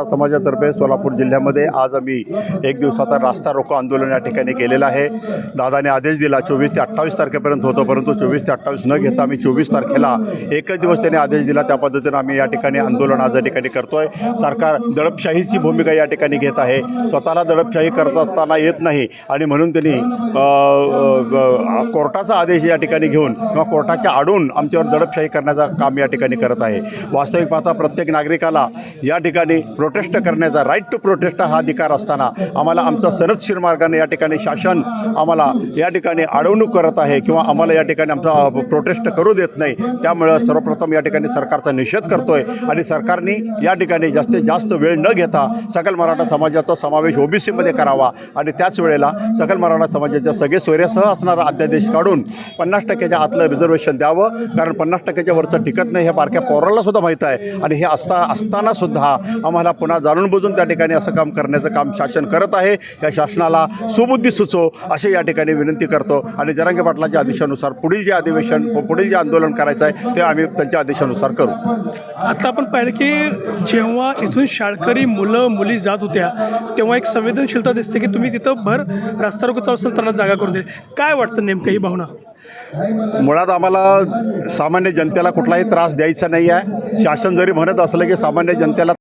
मराठा समाजातर्फे सोलापूर जिल्ह्यामध्ये आज आम्ही एक दिवसाचा रास्ता रोको आंदोलन या ठिकाणी केलेलं आहे. दादाने आदेश दिला चोवीस ते अठ्ठावीस तारखेपर्यंत होतं परंतु चोवीस ते अठ्ठावीस न घेता आम्ही चोवीस तारखेला एकच दिवस त्यांनी आदेश दिला. त्या पद्धतीनं आम्ही या ठिकाणी आंदोलन आज या ठिकाणी करतोय. सरकार दडपशाहीची भूमिका या ठिकाणी घेत आहे. स्वतःला दडपशाही करत असताना येत नाही आणि म्हणून त्यांनी कोर्टाचा आदेश या ठिकाणी घेऊन किंवा कोर्टाच्या आडून आमच्यावर दडपशाही करण्याचा काम या ठिकाणी करत आहे. वास्तविक पाहता प्रत्येक नागरिकाला या ठिकाणी प्रोटेस्ट करण्याचा राईट टू प्रोटेस्ट हा अधिकार असताना आम्हाला आमचा सनदशीर मार्गाने या ठिकाणी शासन आम्हाला या ठिकाणी अडवणूक करत आहे किंवा आम्हाला या ठिकाणी आमचा प्रोटेस्ट करू देत नाही. त्यामुळं सर्वप्रथम या ठिकाणी सरकारचा निषेध करतो आहे आणि सरकारने या ठिकाणी जास्तीत जास्त वेळ न घेता सकल मराठा समाजाचा समावेश ओबीसीमध्ये करावा आणि त्याच वेळेला सकल मराठा समाजाच्या सगळे सोयऱ्यासह असणारा अध्यादेश काढून पन्नास टक्क्याच्या आतलं रिझर्वेशन द्यावं. कारण पन्नास टक्क्याच्या वरचं टिकत नाही हे बारक्या पोराला सुद्धा माहीत आहे. आणि हे असता असताना सुद्धा आम्हाला पुन्हा जाणून बुजून त्या ठिकाणी असं काम करण्याचं काम शासन करत आहे. या शासनाला सुबुद्धी सुचो असे या ठिकाणी विनंती करतो. आणि जरांगे पाटलाच्या आदेशानुसार पुढील जे अधिवेशन पुढील जे आंदोलन करायचं आहे ते आम्ही त्यांच्या आदेशानुसार करू. आता आपण पाहिलं की जेव्हा इथून शाळकरी मुलं मुली जात होत्या तेव्हा एक संवेदनशीलता दिसते की तुम्ही तिथं भर रस्ता रोको चालू असताना त्यांना जागा करून दिली. काय वाटतं नेमकं ही भावना? मुळात आम्हाला सामान्य जनतेला कुठलाही त्रास द्यायचा नाही आहे. शासन जरी म्हणत असलं की सामान्य जनतेला